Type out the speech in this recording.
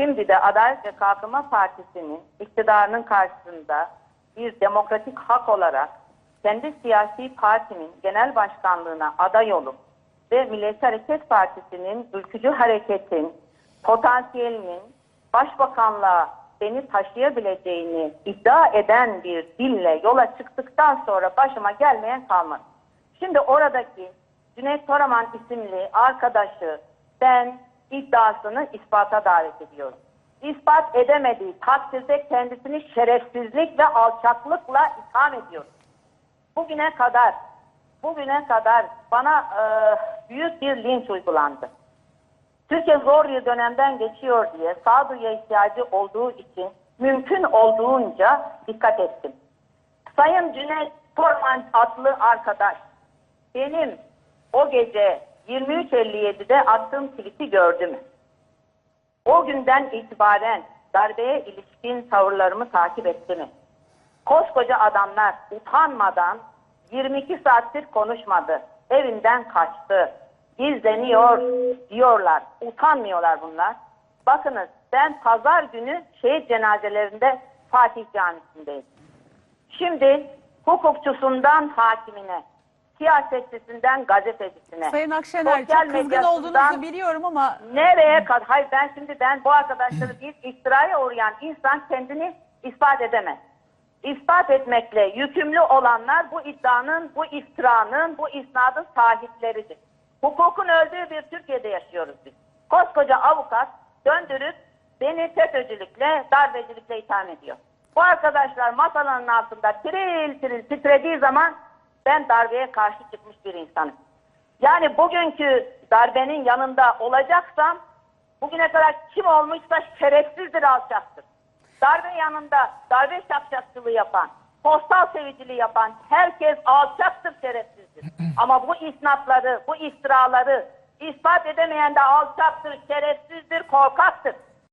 Şimdi de Adalet ve Kalkınma Partisi'nin iktidarının karşısında bir demokratik hak olarak kendi siyasi partinin genel başkanlığına aday olup ve Milliyetçi Hareket Partisi'nin ülkücü hareketin potansiyelinin başbakanlığa beni taşıyabileceğini iddia eden bir dille yola çıktıktan sonra başıma gelmeyen kalmadı. Şimdi oradaki Cüneyt Toraman isimli arkadaşı ben iddiasını ispata davet ediyorum. İspat edemediği takdirde kendisini şerefsizlik ve alçaklıkla itham ediyorum. Bugüne kadar bugüne kadar bana e, büyük bir linç uygulandı. Türkiye zor bir dönemden geçiyor diye sağduyuya ihtiyacı olduğu için mümkün olduğunca dikkat ettim. Sayın Cüneyt Torman adlı arkadaş benim o gece 23.57'de attığım tweet'i gördü mü? O günden itibaren darbeye ilişkin tavırlarımı takip etti mi? Koskoca adamlar utanmadan 22 saattir konuşmadı. Evinden kaçtı. Gizleniyor diyorlar. Utanmıyorlar bunlar. Bakınız ben pazar günü şehit cenazelerinde Fatih Camisi'ndeyim. Şimdi hukukçusundan hakimine, siyasetçisinden gazetecisine, Sayın Akşener sosyal çok kızgın olduğunuzu biliyorum ama Nereye kadar? Hayır ben şimdi ben bu arkadaşları bir iftiraya uğrayan insan kendini ispat edemez. İspat etmekle yükümlü olanlar bu iddianın, bu iftiranın, bu isnadın sahipleridir. Hukukun öldüğü bir Türkiye'de yaşıyoruz biz. Koskoca avukat döndürüp beni FETÖ'cülükle, darbecilikle itham ediyor. Bu arkadaşlar masaların altında tiril tiril titrediği zaman ben darbeye karşı çıkmış bir insanım. Yani bugünkü darbenin yanında olacaksam bugüne kadar kim olmuşsa şerefsizdir, alçaktır. Darbe yanında darbe şapşakçılığı yapan, postal seviciliği yapan herkes alçaktır, şerefsizdir. Ama bu isnatları, bu iftiraları ispat edemeyen de alçaktır, şerefsizdir, korkaktır.